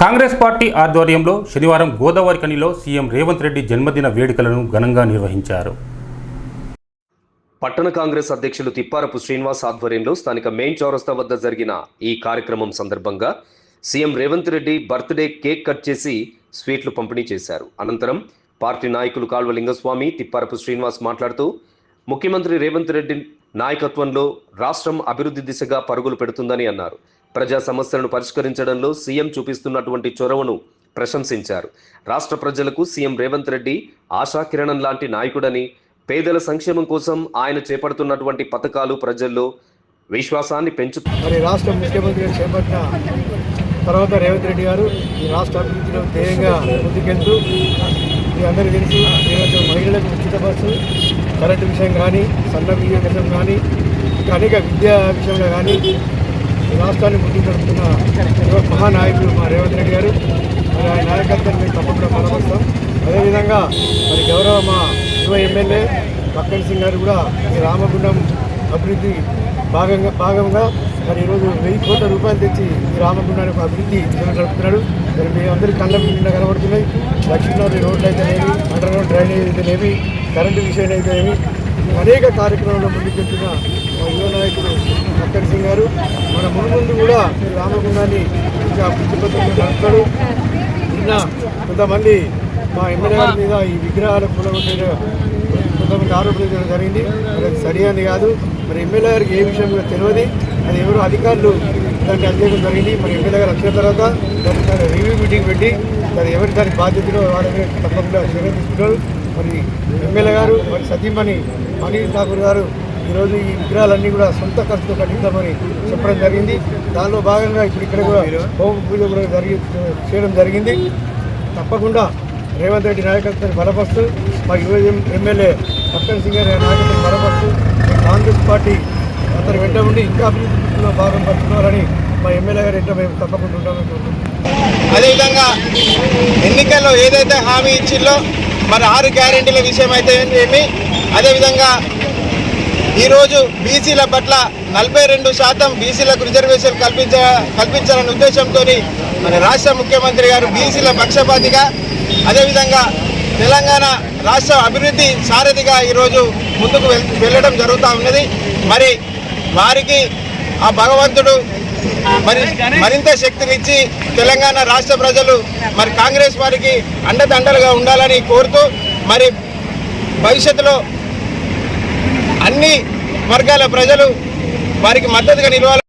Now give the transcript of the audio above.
Congress party ఆధ్వర్యంలో శనివారం గోదావరి కనిలో సీఎం రేవంత్ రెడ్డి జన్మదిన వేడుకలను ఘనంగా నిర్వహించారు. పట్టణ కాంగ్రెస్ అధ్యక్షులు తిప్పారపు శ్రీనివాస్ ఆధ్వర్యంలో స్థానిక మెయిన్ చౌరస్తా వద్ద జరిగిన ఈ కార్యక్రమం సందర్భంగా CM Revanth Reddy birthday cake cut చేసి స్వీట్లు పంపిణీ చేశారు. అనంతరం పార్టీ నాయకులు కాల్వ లింగస్వామి తిప్పారపు శ్రీనివాస్ మాట్లాడుతూ ముఖ్యమంత్రి రేవంత్ రెడ్డి నాయకత్వంలో రాష్ట్రం అభివృద్ధి దిశగా పరుగులు పెడుతుందని అన్నారు. ప్రజా సమస్యలను పరిష్కరించడంలో సీఎం చూపిస్తున్నటువంటి చొరవను ప్రశంసించారు. రాష్ట్ర ప్రజలకు సీఎం రేవంత్ రెడ్డి ఆశాకిరణం లాంటి నాయకుడని పేదల సంక్షేమం కోసం ఆయన చేపడుతున్నటువంటి పథకాలు ప్రజల్లో విశ్వాసాన్ని పెంచు మరి రాష్ట్ర ముఖ్యమంత్రి చేపట్టిన తర్వాత రేవంత్ రెడ్డి గారు ఈ రాష్ట్ర అభివృద్ధిలో ధ్యేయంగా ముందుకెళ్తూ మీ అందరికీ తెలుసు ఈరోజు మహిళలకు ఉచిత బస్సు కరెంటు విషయం కానీ సన్న బియ్యం విషయం కానీ అనేక విద్యా విషయంలో కానీ రాష్ట్రాన్ని ముందుకు నడుపుతున్న మహానాయకులు మా రేవంత్ రెడ్డి గారు మరి ఆయన నాయకత్వాన్ని మేము తప్పకుండా బలపరుస్తాం అదేవిధంగా మరి గౌరవ మా యువ ఎమ్మెల్యే పక్కన్ సింగ్ గారు కూడా ఈ రామగుండం అభివృద్ధి భాగంగా భాగంగా మరి ఈరోజు వెయ్యి కోట్ల రూపాయలు తెచ్చి ఈ రామగుండాన్ని ఒక అభివృద్ధి నడుపుతున్నాడు. మరి మీ అందరి కళ్ళ నిన్న కనబడుతున్నాయి. లక్ష్మీనగర్ రోడ్లు అయితేనేవి అండర్ గ్రౌండ్ డ్రైనేజ్ అయితేనేవి కరెంటు విషయం అయితేనేవి అనేక కార్యక్రమాల్లో ముందుకెళ్తున్న మా యువ నాయకుడు అక్కర్ సింగ్ గారు. మన మున్ముందు కూడా రామగుండాన్ని ఇంకా అభివృద్ధి నడుపుతాడు. నిన్న కొంతమంది మా ఎమ్మెల్యే గారి మీద ఈ విగ్రహాల కూలగొట్టే కొంతమంది ఆరోపణలు జరిగింది. మరి అది సరియని కాదు. మరి ఎమ్మెల్యే గారికి ఏ విషయం కూడా తెలియదు. అది ఎవరు అధికారులు దాన్ని అధ్యయనం జరిగింది. మరి ఎమ్మెల్యే గారు వచ్చిన తర్వాత దానికి రివ్యూ మీటింగ్ పెట్టి దాని ఎవరి దాని బాధ్యతలో వాళ్ళని తప్పకుండా చర్య తీసుకున్నారు మరి ఎమ్మెల్యే గారు మరి సతీమణి అనిల్ ఠాకూర్ గారు ఈరోజు ఈ విగ్రహాలన్నీ కూడా సొంత ఖర్చుతో కట్టిద్దామని చెప్పడం జరిగింది. దానిలో భాగంగా ఇప్పుడు ఇక్కడ కూడా హోమ పూజ కూడా జరిగి చేయడం జరిగింది. తప్పకుండా రేవంత్ రెడ్డి నాయకత్వాన్ని బలపరుస్తూ మా యువ ఎం- ఎమ్మెల్యే పక్కన్ సింగ్ గారి నాయకత్వాన్ని బలపరుస్తూ కాంగ్రెస్ పార్టీ అతని వెంట ఉండి ఇంకా అభివృద్ధిలో భాగం పంచుకోవాలని మా ఎమ్మెల్యే గారు వెంట మేము తప్పకుండా ఉంటామని అదేవిధంగా ఎన్నికల్లో ఏదైతే హామీ ఇచ్చిందో మరి ఆరు గ్యారెంటీల విషయం అయితే ఏమి? అదేవిధంగా ఈరోజు బీసీల పట్ల నలభై రెండు శాతం బీసీలకు రిజర్వేషన్ కల్పించ కల్పించాలనే ఉద్దేశంతో మన రాష్ట్ర ముఖ్యమంత్రి గారు బీసీల పక్షపాతిగా అదేవిధంగా తెలంగాణ రాష్ట్ర అభివృద్ధి సారథిగా ఈరోజు ముందుకు వెళ్ళడం జరుగుతూ ఉన్నది. మరి వారికి ఆ భగవంతుడు మరి మరింత శక్తినిచ్చి తెలంగాణ రాష్ట్ర ప్రజలు మరి కాంగ్రెస్ వారికి అండదండలుగా ఉండాలని కోరుతూ మరి భవిష్యత్తులో అన్ని వర్గాల ప్రజలు వారికి మద్దతుగా నిలవాలి